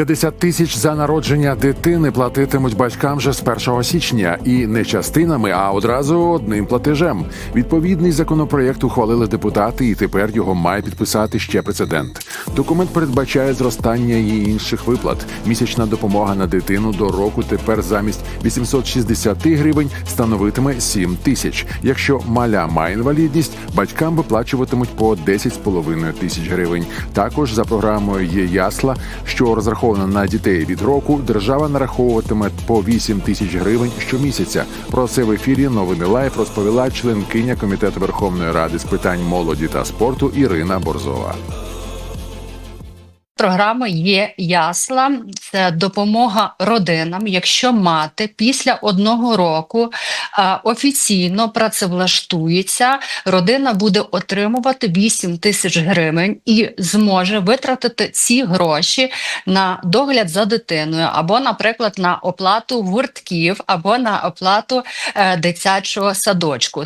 50 тисяч за народження дитини платитимуть батькам вже з 1 січня і не частинами, а одразу одним платежем. Відповідний законопроєкт ухвалили депутати, і тепер його має підписати ще прецедент. Документ передбачає зростання і інших виплат. Місячна допомога на дитину до року тепер замість 860 гривень становитиме 7 тисяч. Якщо маля має інвалідність, батькам виплачуватимуть по 10,5 тисяч гривень. Також за програмою є ясла, що розрахована на дітей від року. Держава нараховуватиме по 8 тисяч гривень щомісяця. Про це в ефірі новини Лайф розповіла членкиня комітету Верховної Ради з питань молоді та спорту Ірина Борзова. Програма є ясла, це допомога родинам, якщо мати після одного року офіційно працевлаштується, родина буде отримувати 8 тисяч гривень і зможе витратити ці гроші на догляд за дитиною, або, наприклад, на оплату гуртків, або на оплату е, дитячого садочку.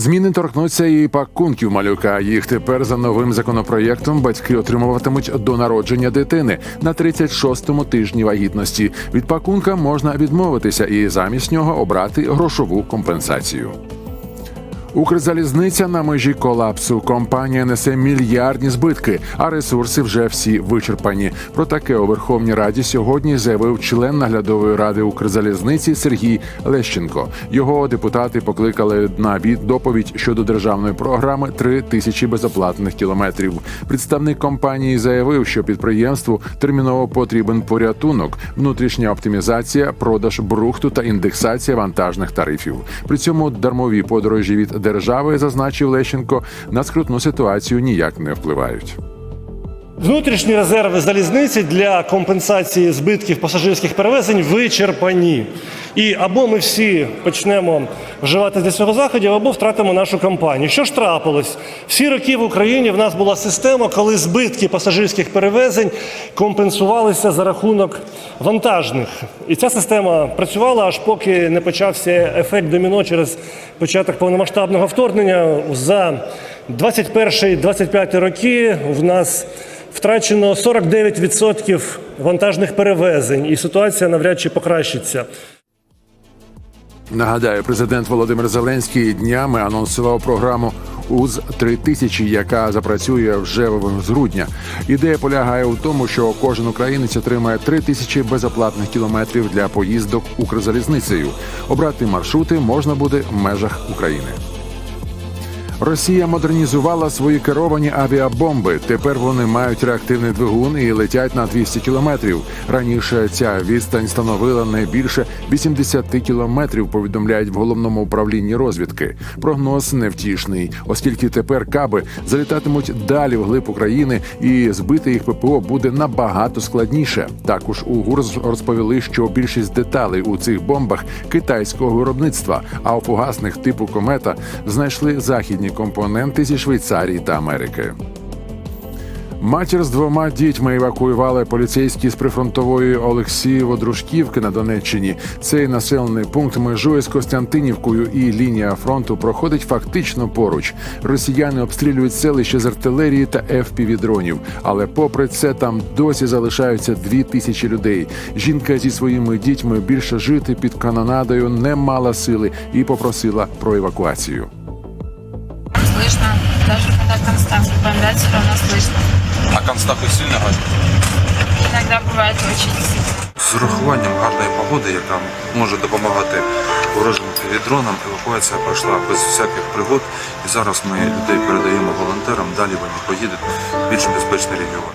Зміни торкнуться і пакунків малюка. Їх тепер за новим законопроєктом батьки отримуватимуть до народження дитини на 36-му тижні вагітності. Від пакунка можна відмовитися і замість нього обрати грошову компенсацію. Укрзалізниця на межі колапсу. Компанія несе мільярдні збитки, а ресурси вже всі вичерпані. Про таке у Верховній Раді сьогодні заявив член наглядової ради Укрзалізниці Сергій Лещенко. Його депутати покликали на від- доповідь щодо державної програми «3 тисячі безоплатних кілометрів. Представник компанії заявив, що підприємству терміново потрібен порятунок, внутрішня оптимізація, продаж брухту та індексація вантажних тарифів. При цьому дармові подорожі від держави, зазначив Лещенко, на скрутну ситуацію ніяк не впливають. Внутрішні резерви залізниці для компенсації збитків пасажирських перевезень вичерпані. І або ми всі почнемо вживати для цього заходів, або втратимо нашу компанію. Що ж трапилось? Всі роки в Україні в нас була система, коли збитки пасажирських перевезень компенсувалися за рахунок вантажних. І ця система працювала аж поки не почався ефект доміно через початок повномасштабного вторгнення. За 21-25 роки в нас втрачено 49% вантажних перевезень, і ситуація навряд чи покращиться. Нагадаю, президент Володимир Зеленський днями анонсував програму УЗ 3000 яка запрацює вже з грудня. Ідея полягає у тому, що кожен українець отримає 3 тисячі безоплатних кілометрів для поїздок Укрзалізницею. Обрати маршрути можна буде в межах України. Росія модернізувала свої керовані авіабомби. Тепер вони мають реактивний двигун і летять на 200 кілометрів. Раніше ця відстань становила не більше 80 кілометрів. Повідомляють в головному управлінні розвідки. Прогноз невтішний, оскільки тепер каби залітатимуть далі вглиб України, і збити їх ППО буде набагато складніше. Також у ГУР розповіли, що більшість деталей у цих бомбах китайського виробництва, а у фугасних типу комета знайшли західні компоненти зі Швейцарії та Америки. Матір з двома дітьми евакуювали поліцейські з прифронтової Олексієво-Дружківки на Донеччині. Цей населений пункт межує з Костянтинівкою, і лінія фронту проходить фактично поруч. Росіяни обстрілюють селище з артилерії та FPV-дронів. Але попри це там досі залишаються дві тисячі людей. Жінка зі своїми дітьми більше жити під канонадою не мала сили і попросила про евакуацію Слышно. Даже когда константно бомбят, все равно слышно. А констахи сильно горять? Иногда бывает очень сильно. З урахуванням гарної погоди, яка може допомагати ворожим дронам, евакуація пройшла без всяких пригод. І зараз ми людей передаємо волонтерам. Далі вони поїдуть в більш безпечний регіон.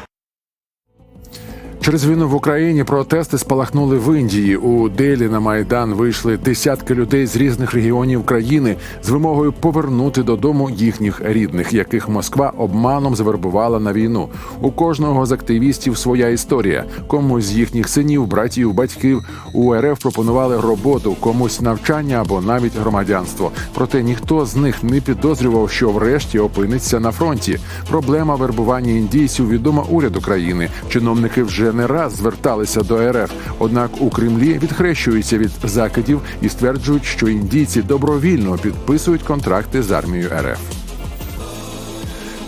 Через війну в Україні протести спалахнули в Індії. У Делі на майдан вийшли десятки людей з різних регіонів країни з вимогою повернути додому їхніх рідних, яких Москва обманом завербувала на війну. У кожного з активістів своя історія. Комусь з їхніх синів, братів, батьків у РФ пропонували роботу, комусь навчання або навіть громадянство. Проте ніхто з них не підозрював, що врешті опиниться на фронті. Проблема вербування індійців відома уряду країни. Чиновники вже не раз зверталися до РФ. Однак у Кремлі відхрещуються від закидів і стверджують, що індійці добровільно підписують контракти з армією РФ.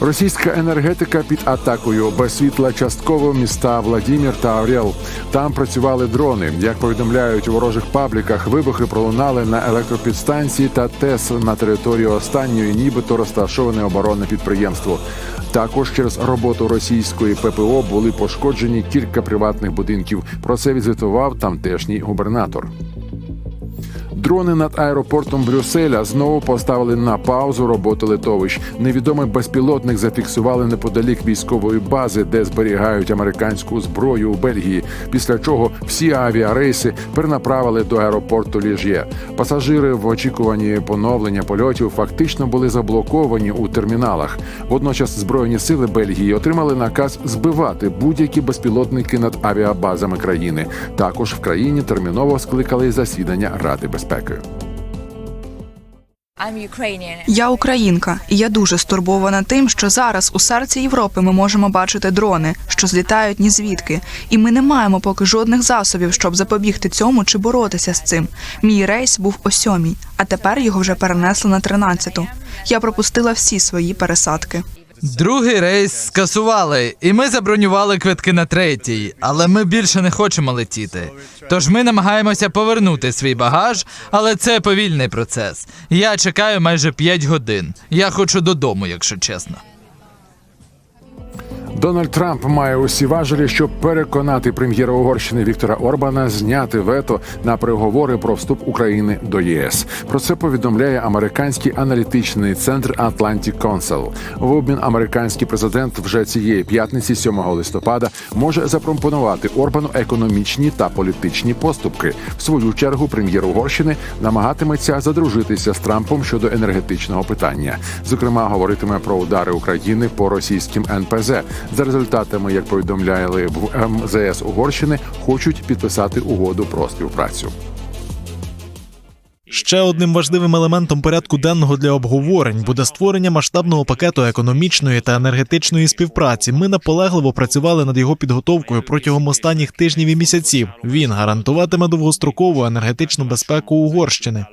Російська енергетика під атакою без світла частково міста Владімір та Орел. Там працювали дрони. Як повідомляють у ворожих пабліках, вибухи пролунали на електропідстанції та ТЕС на території останньої, нібито розташоване оборонне підприємство. Також через роботу російської ППО були пошкоджені кілька приватних будинків. Про це відзвітував тамтешній губернатор. Дрони над аеропортом Брюсселя знову поставили на паузу роботу литовищ. Невідомий безпілотник зафіксували неподалік військової бази, де зберігають американську зброю у Бельгії. Після чого всі авіарейси перенаправили до аеропорту Ліж'є. Пасажири в очікуванні поновлення польотів фактично були заблоковані у терміналах. Водночас збройні сили Бельгії отримали наказ збивати будь-які безпілотники над авіабазами країни. Також в країні терміново скликали засідання Ради безпеки. Я українка, і я дуже стурбована тим, що зараз у серці Європи ми можемо бачити дрони, що злітають ні звідки, і ми не маємо поки жодних засобів, щоб запобігти цьому чи боротися з цим. Мій рейс був о сьомій, а тепер його вже перенесли на тринадцяту. Я пропустила всі свої пересадки. Другий рейс скасували, і ми забронювали квитки на третій, але ми більше не хочемо летіти. Тож ми намагаємося повернути свій багаж, але це повільний процес. Я чекаю майже 5 годин. Я хочу додому, якщо чесно. Дональд Трамп має усі важелі, щоб переконати прем'єра Угорщини Віктора Орбана зняти вето на переговори про вступ України до ЄС. Про це повідомляє американський аналітичний центр Atlantic Council. В обмін американський президент вже цієї п'ятниці, 7 листопада, може запропонувати Орбану економічні та політичні поступки. В свою чергу прем'єр Угорщини намагатиметься задружитися з Трампом щодо енергетичного питання. Зокрема, говоритиме про удари України по російським НПЗ. За результатами, як повідомляли в МЗС Угорщини, хочуть підписати угоду про співпрацю. Ще одним важливим елементом порядку денного для обговорень буде створення масштабного пакету економічної та енергетичної співпраці. Ми наполегливо працювали над його підготовкою протягом останніх тижнів і місяців. Він гарантуватиме довгострокову енергетичну безпеку Угорщини.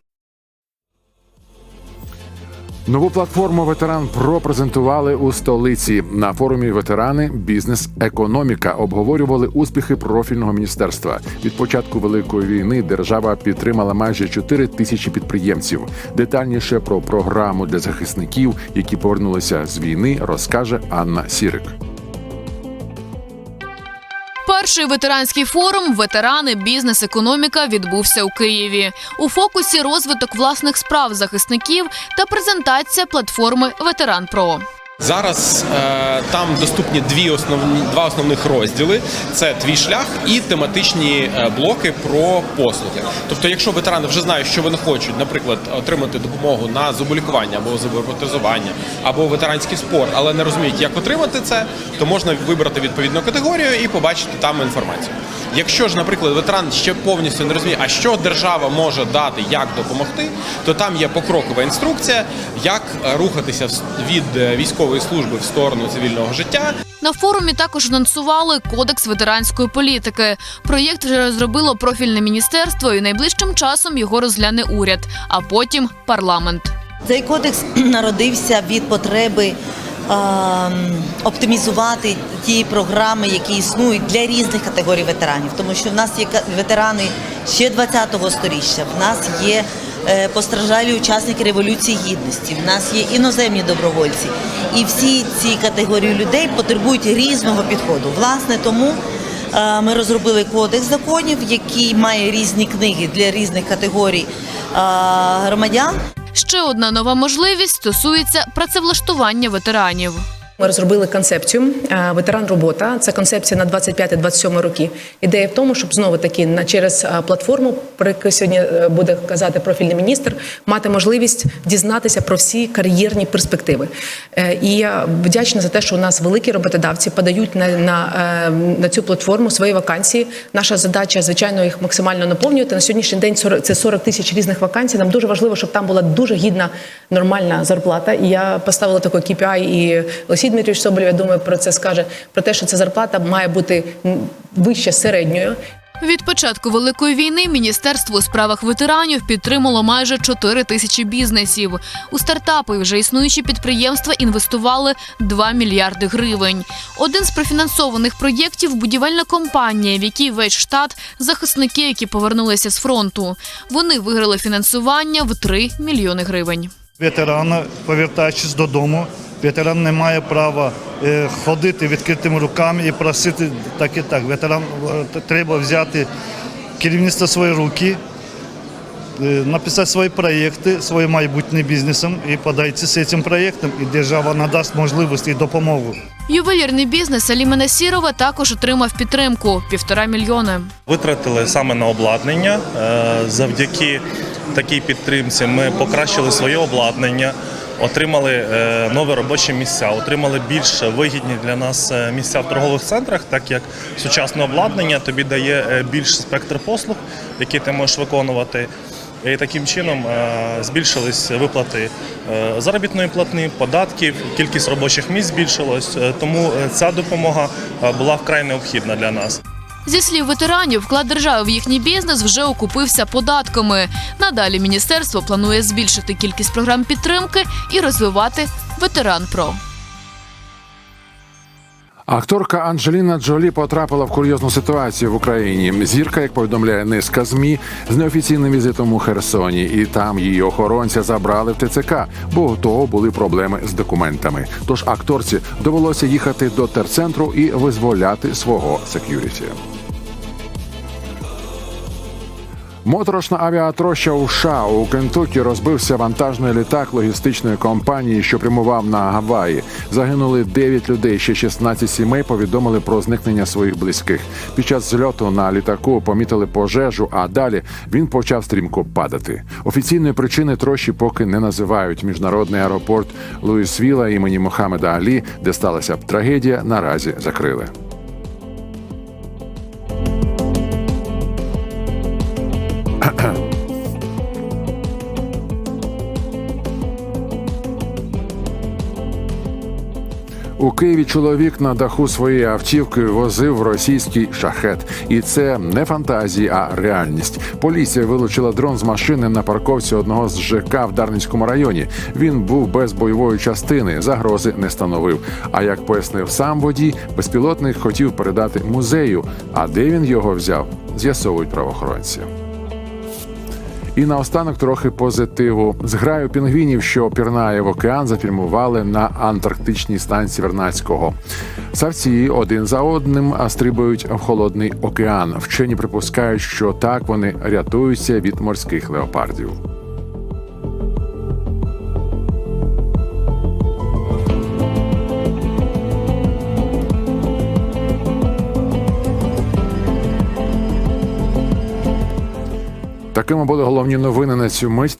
Нову платформу ветеран Про презентували у столиці на форумі ветерани бізнес економіка обговорювали успіхи профільного міністерства. Від початку великої війни держава підтримала майже 4 тисячі підприємців. Детальніше про програму для захисників, які повернулися з війни, розкаже Анна Сірик. Перший ветеранський форум Ветерани, бізнес, економіка відбувся у Києві. У фокусі розвиток власних справ захисників та презентація платформи Ветеран Про. Зараз е, там доступні дві основні два основних розділи: це твій шлях і тематичні е, блоки про послуги. Тобто, якщо ветерани вже знають, що вони хочуть, наприклад, отримати допомогу на зуболікування або зубопротезування, або ветеранський спорт, але не розуміють, як отримати це, то можна вибрати відповідну категорію і побачити там інформацію. Якщо ж, наприклад, ветеран ще повністю не розуміє, а що держава може дати, як допомогти, то там є покрокова інструкція, як е, рухатися від е, військової служби в сторону цивільного життя. На форумі також анонсували кодекс ветеранської політики. Проєкт вже розробило профільне міністерство, і найближчим часом його розгляне уряд, а потім парламент. Цей кодекс народився від потреби оптимізувати ті програми, які існують для різних категорій ветеранів, тому що в нас є ветерани ще 20-го сторіччя, в нас є е, постраждалі учасники революції гідності, в нас є іноземні добровольці, і всі ці категорії людей потребують різного підходу. Власне, тому. е, Ми розробили кодекс законів, який має різні книги для різних категорій е, громадян. Ще одна нова можливість стосується працевлаштування ветеранів. Ми розробили концепцію е, ветеран робота. Це концепція на 25-27 роки. Ідея в тому, щоб знову таки на через е, платформу, про яку сьогодні е, буде казати профільний міністр, мати можливість дізнатися про всі кар'єрні перспективи. І я вдячна за те, що у нас великі роботодавці подають на, на, на цю платформу свої вакансії. Наша задача, звичайно, їх максимально наповнювати. На сьогоднішній день 40 це 40 тисяч різних вакансій. Нам дуже важливо, щоб там була дуже гідна нормальна зарплата. І я поставила такий KPI, і Олексій Дмитрович Соболєв, я думаю, про це скаже про те, що ця зарплата має бути вище середньої. Від початку великої війни міністерство у справах ветеранів підтримало майже 4 тисячі бізнесів. У стартапи вже існуючі підприємства інвестували 2 мільярди гривень. Один з профінансованих проєктів будівельна компанія, в якій весь штат захисники, які повернулися з фронту. Вони виграли фінансування в 3 мільйони гривень. ветерана, повертаючись додому, ветеран не має права е, ходити відкритими руками і просити так і так. Ветеран е, треба взяти керівництво свої руки, е, написати свої проєкти, своїм майбутнім бізнесом і подойти з цим проєктом, і держава надасть можливість і допомогу. Ювелірний бізнес Алімена Сірова також отримав підтримку півтора мільйони. Витратили саме на обладнання. Завдяки такій підтримці ми покращили своє обладнання, отримали е, нові робочі місця, отримали більш вигідні для нас е, місця в торгових центрах, так як сучасне обладнання тобі дає е, більш спектр послуг, які ти можеш виконувати. І таким чином збільшились виплати заробітної платні, податків, кількість робочих місць збільшилась. Тому ця допомога була вкрай необхідна для нас. Зі слів ветеранів, вклад держави в їхній бізнес вже окупився податками. Надалі міністерство планує збільшити кількість програм підтримки і розвивати ветеран Про. Акторка Анджеліна Джолі потрапила в курйозну ситуацію в Україні. Зірка, як повідомляє низка змі, з неофіційним візитом у Херсоні, і там її охоронця забрали в ТЦК, бо у того були проблеми з документами. Тож акторці довелося їхати до терцентру і визволяти свого сек'юріті. Моторошна авіатроща у США у Кентукі розбився вантажний літак логістичної компанії, що прямував на Гаваї. Загинули 9 людей. Ще 16 сімей повідомили про зникнення своїх близьких. Під час зльоту на літаку помітили пожежу, а далі він почав стрімко падати. Офіційної причини трощі поки не називають. Міжнародний аеропорт Луїсвіла імені Мохамеда Алі, де сталася трагедія, наразі закрили. У Києві чоловік на даху своєї автівки возив російський шахет, і це не фантазії, а реальність. Поліція вилучила дрон з машини на парковці одного з ЖК в Дарницькому районі. Він був без бойової частини, загрози не становив. А як пояснив сам водій, безпілотник хотів передати музею. А де він його взяв, з'ясовують правоохоронці. І наостанок трохи позитиву. Зграю пінгвінів, що пірнає в океан, зафільмували на антарктичній станції Вернацького. Савці один за одним стрибають в холодний океан. Вчені припускають, що так вони рятуються від морських леопардів. Такими були головні новини на цю мить.